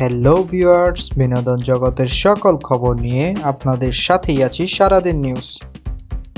Hello viewers বিনোদন জগতের সকল খবর নিয়ে আপনাদের সাথেই আছি সারাদিন নিউজ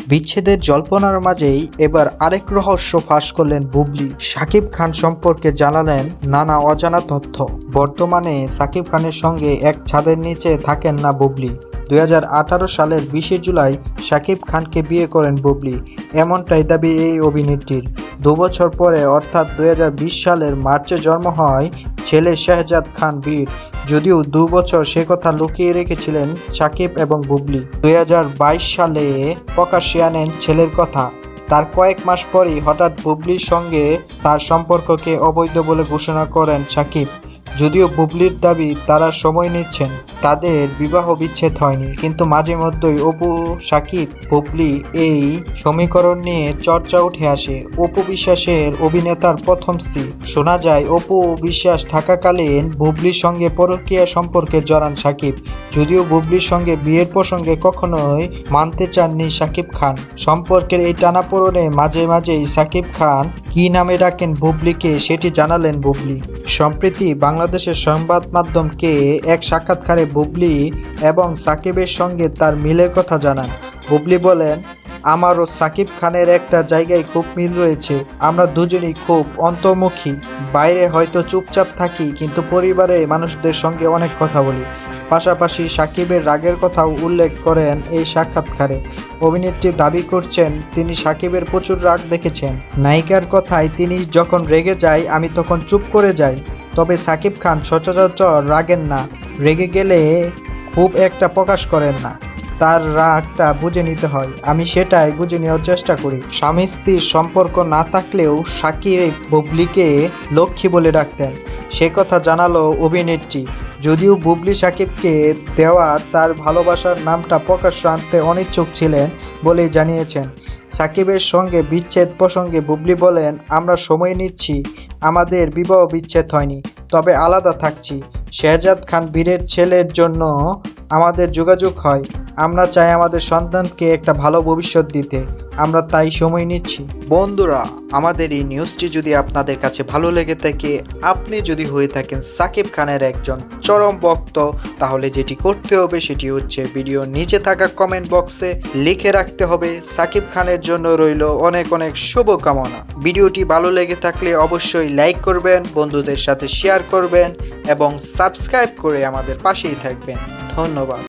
বিচ্ছেদের জল্পনার মাঝেই এবার আরেক রহস্য ফাঁস করলেন বুবলি। সাকিব খান সম্পর্কে জানালেন নানা অজানা তথ্য। বর্তমানে সাকিব খানের সঙ্গে এক ছাদের নিচে থাকেন না বুবলি। দুই হাজার আঠারো সালের বিশে জুলাই সাকিব খানকে বিয়ে করেন বুবলি। এমনটাই দাবি এই অভিনেত্রীর। দুবছর পরে, অর্থাৎ দুই হাজার বিশ সালের মার্চে জন্ম হয় ছেলে শেহজাদ খান বীর। যদিও দু বছর সে কথা লুকিয়ে রেখেছিলেন সাকিব এবং বুবলি। দুই হাজার বাইশ সালে প্রকাশ্যে আনেন ছেলের কথা। তার কয়েক মাস পরই হঠাৎ বুবলির সঙ্গে তার সম্পর্ককে অবৈধ বলে ঘোষণা করেন সাকিব। যদিও বুবলির দাবি তারা সময় নিচ্ছেন, তাদের বিবাহ বিচ্ছেদ হয়নি। কিন্তু মাঝে মধ্যেই অপু, সাকিব, বুবলি এই সমীকরণ নিয়ে চর্চা উঠে আসে। অপু বিশ্বাসের অভিনেতার প্রথম স্ত্রী। শোনা যায়, অপু বিশ্বাস থাকাকালীন বুবলির সঙ্গে পরকীয়া সম্পর্কে জড়ান সাকিব। যদিও বুবলির সঙ্গে বিয়ের প্রসঙ্গে কখনোই মানতে চাননি সাকিব খান। সম্পর্কের এই টানাপোড়েনে মাঝে মাঝেই সাকিব খান কি নামে ডাকেন বুবলিকে সেটি জানালেন বুবলি। সম্প্রতি বাংলাদেশের সংবাদ মাধ্যমকে এক সাক্ষাৎকারে বুবলি এবং সাকিবের সঙ্গে তার মিলের কথা জানান। বুবলি বলেন, আমার ও সাকিব খানের একটা জায়গায় খুব মিল রয়েছে। আমরা দুজনেই খুব অন্তর্মুখী। বাইরে হয়তো চুপচাপ থাকি, কিন্তু পরিবারে মানুষদের সঙ্গে অনেক কথা বলি। পাশাপাশি সাকিবের রাগের কথাও উল্লেখ করেন এই সাক্ষাৎকারে। অভিনেত্রী দাবি করছেন, তিনি সাকিবের প্রচুর রাগ দেখেছেন। নায়িকার কথায় তিনি যখন রেগে যায়, আমি তখন চুপ করে যাই। তবে সাকিব খান সচরাচর রাগেন না। রেগে গেলে খুব একটা প্রকাশ করেন না। তার রাগটা বুঝে নিতে হয়। আমি সেটাই বুঝে নেওয়ার চেষ্টা করি। স্বামী স্ত্রীর সম্পর্ক না থাকলেও সাকিব বুবলিকে লক্ষ্মী বলে ডাকতেন। সে কথা জানালো অভিনেত্রী। যদিও বুবলি সাকিবকে দেওয়া তার ভালোবাসার নামটা প্রকাশ আনতে অনিচ্ছুক ছিলেন বলে জানিয়েছেন। সাকিবের সঙ্গে বিচ্ছেদ প্রসঙ্গে বুবলি বলেন, আমরা সময় নিচ্ছি আমাদের বিবাহ বিচ্ছেদ হয়নি, তবে আলাদা থাকছি। শেহজাদ খান বীরের ছেলের জন্য আমাদের যোগাযোগ হয়। আমরা চাই আমাদের সন্তানকে একটা ভালো ভবিষ্যৎ দিতে। আমরা তাই সময় নিচ্ছি। বন্ধুরা, আমাদের এই নিউজটি যদি আপনাদের কাছে ভালো লেগে থাকে, আপনি যদি হয়ে থাকেন সাকিব খানের একজন চরম ভক্ত, তাহলে যেটি করতে হবে সেটি হচ্ছে ভিডিও নিচে থাকা কমেন্ট বক্সে লিখে রাখতে হবে, সাকিব খানের জন্য রইল অনেক অনেক শুভকামনা। ভিডিওটি ভালো লেগে থাকলে অবশ্যই লাইক করবেন, বন্ধুদের সাথে শেয়ার করবেন এবং সাবস্ক্রাইব করে আমাদের পাশেই থাকবেন। ধন্যবাদ।